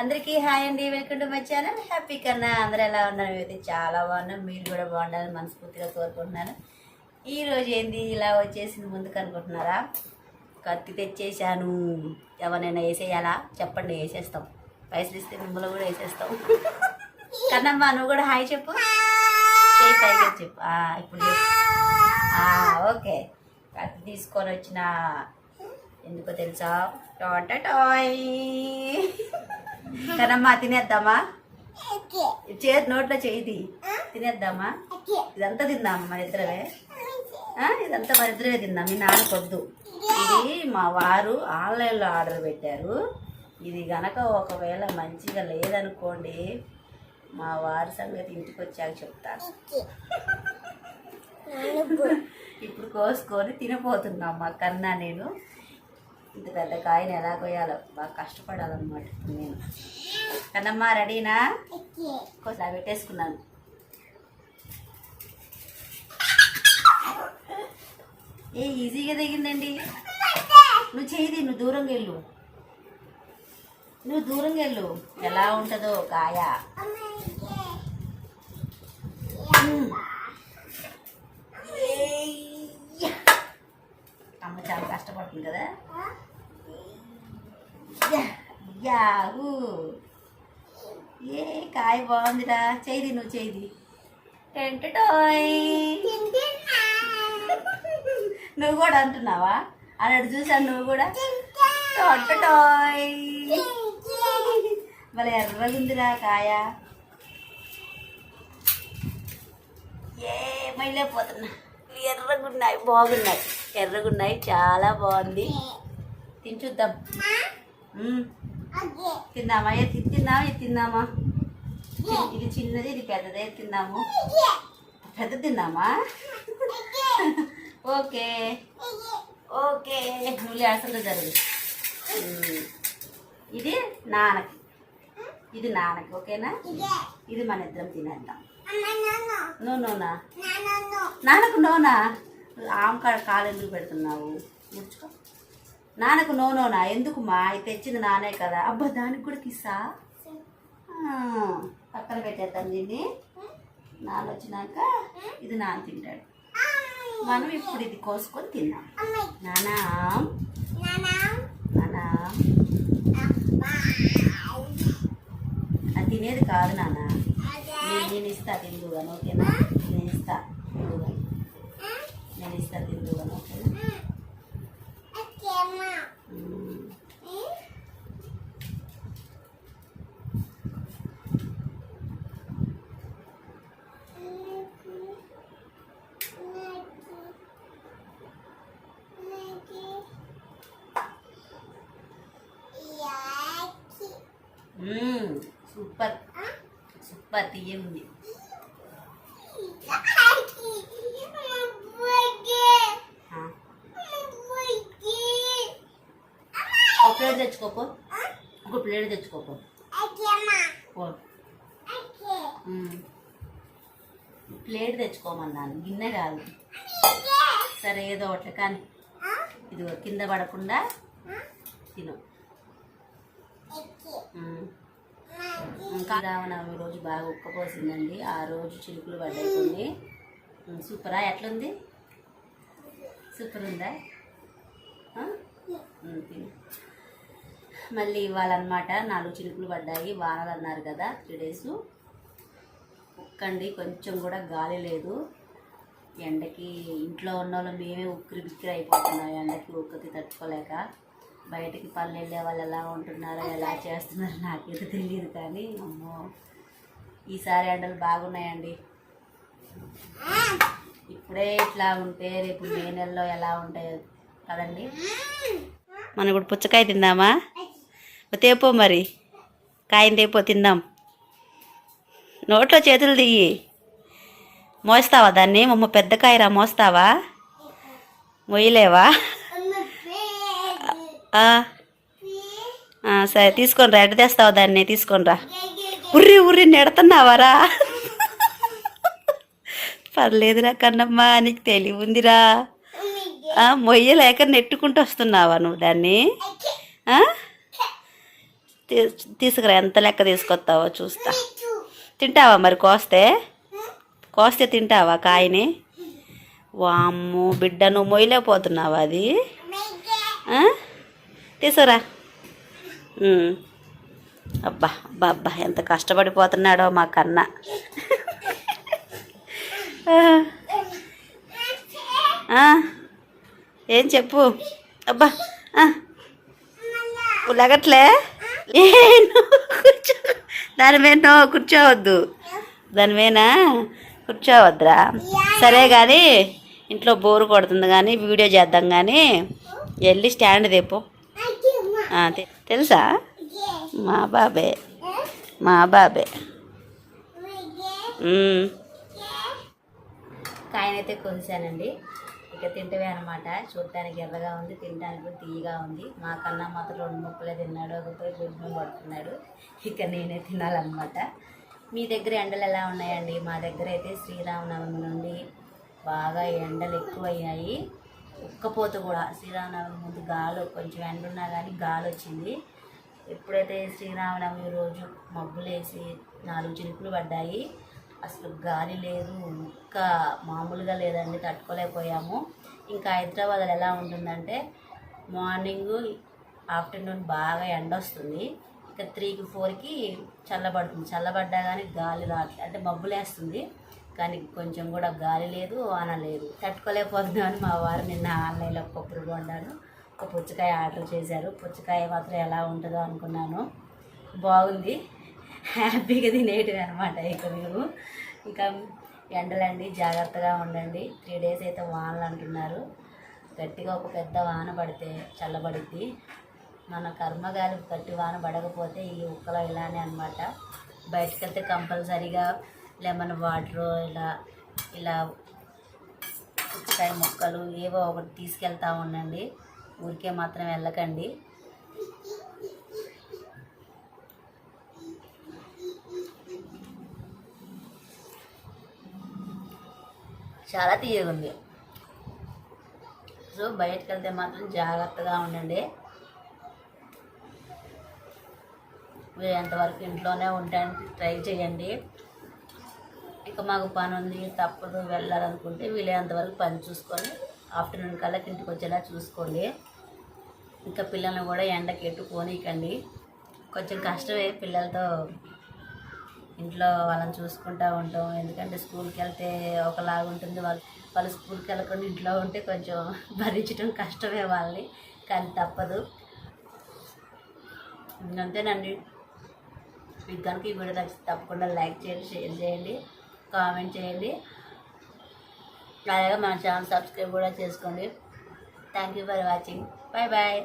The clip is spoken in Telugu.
అందరికీ హాయ్ అండి welcome to my channel. Happy కన్నా అందరూ ఎలా ఉన్నారు? అయితే చాలా బాగున్నాం. మీరు కూడా బాగుండాలని మనస్ఫూర్తిగా కోరుకుంటున్నాను. ఈరోజు ఏంది? ఇలా వచ్చేసింది ముందుకు అనుకుంటున్నారా? కత్తి తెచ్చేసాను ఎవరైనా వేసేయాలా? చెప్పండి వేసేస్తాం. పైసలు ఇస్తే మిమ్మల్ని కూడా వేసేస్తాం. కన్నమ్మ నువ్వు కూడా హాయ్ చెప్పు. పైగా చెప్పు. ఇప్పుడు ఓకే. కత్తి తీసుకొని వచ్చిన. ఎందుకో తెలుసా? టాట టాయ్. కనమ్మా తినేద్దామా? చేతి నోట్లో చేయి తినేద్దామా? ఇదంతా తిందామా మన ఇద్దరమే? ఇదంతా మన ఇద్దరమే తిందాం. మీ నాన్న పొద్దు ఇది మా వారు ఆన్లైన్లో ఆర్డర్ పెట్టారు. ఇది గనక ఒకవేళ మంచిగా లేదనుకోండి మా వారి సంగతి ఇంటికి వచ్చాక చెప్తాను ఇప్పుడు కోసుకొని తినపోతున్నాం మా కన్నా నేను. ఇంత పెద్ద కాయని ఎలా కొయ్యాలో బాగా కష్టపడాలన్నమాట నేను. కన్నమ్మ రెడీనా? కొంచెం పెట్టేసుకున్నాను. ఏ ఈజీగా దిగిందండి నువ్వు చేయది నువ్వు దూరంగా వెళ్ళు. నువ్వు దూరంగా వెళ్ళు. ఎలా ఉంటుందో కాయ. అమ్మ చాలా కష్టపడుతుంది కదా. యాహూ ఏ కాయ బాగుందిరా. చేయి నువ్వు చేయి టెంట్ టాయ్. నువ్వు కూడా అంటున్నావా? అన్నట్టు చూసాను నువ్వు కూడా. టొట్ట టాయ్. మళ్ళీ ఎర్రగుందిరా కాయ. ఏ మైలేపోతున్నా ఎర్రగున్నాయి బాగున్నాయి. ఎర్రగున్నాయి చాలా బాగుంది. తిని చూద్దాం. తిందామా ఏ తిందామా ఇది తిందామా ఇది- చిన్నది ఇది పెద్దదే. తిందాము పెద్ద తిందామా ఓకే. ఓకే. నువ్వు లేకుండా జరుగు. ఇది నాన్నకి. ఇది నాన్నకి ఓకేనా? ఇది. మన ఇద్దరం తినేద్దాం. నో నోనా నాన్నకు నోనా? ఆమె కాలు ఎందుకు పెడుతున్నావు? ముడుచుకో. నాన్నకు నో నోనా ఎందుకు మా? ఇది తెచ్చింది నానే కదా. అబ్బా దానికి కూడా కిస్సా? పక్కన పెట్టేద్దాం దీన్ని. నాన్న వచ్చినాక ఇది నాన్న తింటాడు. మనం ఇప్పుడు ఇది కోసుకొని తిన్నాం. నానా? నానా? అది తినేది కాదు నాన్న నేను నేను ఇస్తా తిందుగాను ఓకేనా? నేను ఇస్తా నేను ఇస్తా తిందుగాను ఓకేనా? సూపర్ సూపర్ తీయగుంది ఆ. ఒక ప్లేట్ తెచ్చుకోకో. ఒక ప్లేట్ తెచ్చుకోకో. ప్లేట్ తెచ్చుకోమన్నాను. గిన్నె కాదు. సరే ఏదో ఒకటి కానీ. ఇది కింద పడకుండా తిను. ఇంకా రామనవమి రోజు బాగా ఉక్కపోసిందండి. ఆ రోజు చిలుకలు పడ్డాయి సూపరా? ఎట్లుంది? సూపర్ ఉందా తిను. మళ్ళీ ఇవ్వాలన్నమాట. నాలుగు చినుకులు పడ్డాయి. వానలు అన్నారు కదా త్రీ డేస్ ఉక్కండి కొంచెం కూడా గాలి లేదు. ఎండకి ఇంట్లో ఉన్న వాళ్ళు మేమే ఉక్కిరి బిక్కిరి అయిపోతున్నాం. ఎండకి ఉక్కకి తట్టుకోలేక. బయటికి పనులు వెళ్ళే వాళ్ళు ఎలా ఉంటున్నారో ఎలా చేస్తున్నారో నాకైతే తెలియదు కానీ అమ్మో. ఈసారి ఎండలు బాగున్నాయండి. ఇప్పుడే ఇట్లా ఉంటే రేపు మే నెలలో ఎలా ఉంటాయో. కదండి మనం ఇప్పుడు పుచ్చకాయ తిందామా? తేపో మరి? కాయం తేపో తిందాం. నోట్లో చేతులు దియ్యి. మోస్తావా దాన్ని? మమ్మ పెద్ద కాయరా మోస్తావా? మొయ్యలేవా? సరే తీసుకొని రా. ఎట్ట తెస్తావా దాన్ని? తీసుకొని రా. ఉర్రి ఉర్రి నెడుతున్నావారా? పర్లేదురా కన్నమ్మా నీకు తెలివి ఉందిరా. మొయ్యలేక నెట్టుకుంటూ వస్తున్నావా నువ్వు దాన్ని? ఆ? తీసుకురా ఎంత లెక్క తీసుకొస్తావో చూస్తా. తింటావా మరి కోస్తే? కోస్తే తింటావా కాయని? వామ్ము బిడ్డ నువ్వు మొయ్యలేకపోతున్నావా అది? తీసుకురా. అబ్బా అబ్బా అబ్బా ఎంత కష్టపడిపోతున్నాడో మా కన్నా. ఏం చెప్పు? అబ్బా లెగట్లే? దాని మీద నువ్వు కూర్చోవద్దు. దాని మీద కూర్చోవద్దురా. సరే కానీ ఇంట్లో బోరు కొడుతుంది కానీ వీడియో చేద్దాం కానీ వెళ్ళి స్టాండ్ తెప్పు. తెలుసా? మా బాబే. మా బాబే. కాయనైతే కొలిసానండి ఇక తింటవే అనమాట చూడటానికి ఎర్రగా ఉంది తినడానికి కూడా తీయగా ఉంది. మా కన్నా మాత్రం రెండు ముక్కలే తిన్నాడు ఒక పోయి పడుతున్నాడు ఇక నేనే తినాలన్నమాట. మీ దగ్గర ఎండలు ఎలా ఉన్నాయండి? మా దగ్గర అయితే శ్రీరామనవమి నుండి బాగా ఎండలు ఎక్కువయ్యాయి. ఉక్కపోత కూడా శ్రీరామనవమి ముందు గాలి కొంచెం ఎండ ఉన్నా కానీ గాలి వచ్చింది. ఎప్పుడైతే శ్రీరామనవమి రోజు మబ్బులేసి నాలుగు చినుకులు పడ్డాయి అసలు గాలి లేదు ఇంకా మామూలుగా లేదండి తట్టుకోలేకపోయాము. ఇంకా హైదరాబాద్లో ఎలా ఉంటుందంటే మార్నింగ్ ఆఫ్టర్నూన్ బాగా ఎండ వస్తుంది ఇంకా త్రీకి ఫోర్కి చల్లబడుతుంది. చల్లబడ్డా కానీ గాలి రావట్లేదు అంటే మబ్బులేస్తుంది కానీ కొంచెం కూడా గాలి లేదు వాన లేదు. తట్టుకోలేకపోతున్నామని మా వారు నిన్న ఆన్లైన్లో కొబ్బరి బొండాను ఒక పుచ్చకాయ ఆర్డర్ చేశారు. పుచ్చకాయ మాత్రం ఎలా ఉంటుందో అనుకున్నాను. బాగుంది. హ్యాపీగా తినేటివి అనమాట ఇక మేము ఇంకా ఎండలండి జాగ్రత్తగా ఉండండి. త్రీ డేస్ అయితే వానలు అంటున్నారు. గట్టిగా ఒక పెద్ద వాన పడితే చల్లబడిద్ది. మన కర్మగాలి గట్టి వాన పడకపోతే ఈ ఉక్కలో ఇలానే అనమాట బయటకు వెళ్తే కంపల్సరీగా లెమన్ వాటర్ ఇలా ఇలా పుచ్చకాయ ముక్కలు ఏవో ఒకటి తీసుకెళ్తా ఉండండి. ఊరికే మాత్రం వెళ్ళకండి. చాలా తీయగా ఉంది. సో బయటకు వెళ్తే మాత్రం జాగ్రత్తగా ఉండండి. వీలైనంతవరకు ఇంట్లోనే ఉండడానికి ట్రై చేయండి. ఇక మాకు పని ఉంది తప్పదు వెళ్ళాలనుకుంటే వీలైనంతవరకు పని చూసుకొని ఆఫ్టర్నూన్ కల్లా ఇంటికి వచ్చేలా చూసుకోండి. ఇంకా పిల్లల్ని కూడా ఎండకి ఎటు పోనీకండి కొంచెం కష్టమే పిల్లలతో ఇంట్లో వాళ్ళని చూసుకుంటూ ఉంటాం. ఎందుకంటే స్కూల్కి వెళ్తే ఒకలాగా ఉంటుంది. వాళ్ళు వాళ్ళు స్కూల్కి వెళ్ళకుండా ఇంట్లో ఉంటే కొంచెం భరించడం కష్టమే వాళ్ళని. కానీ తప్పదు. అంతేనండి. మీకు కనుక ఈ వీడియో నచ్చితే తప్పకుండా లైక్ చేయండి షేర్ చేయండి కామెంట్ చేయండి. అలాగే మన ఛానల్ సబ్స్క్రైబ్ కూడా చేసుకోండి. Thank you for watching. Bye bye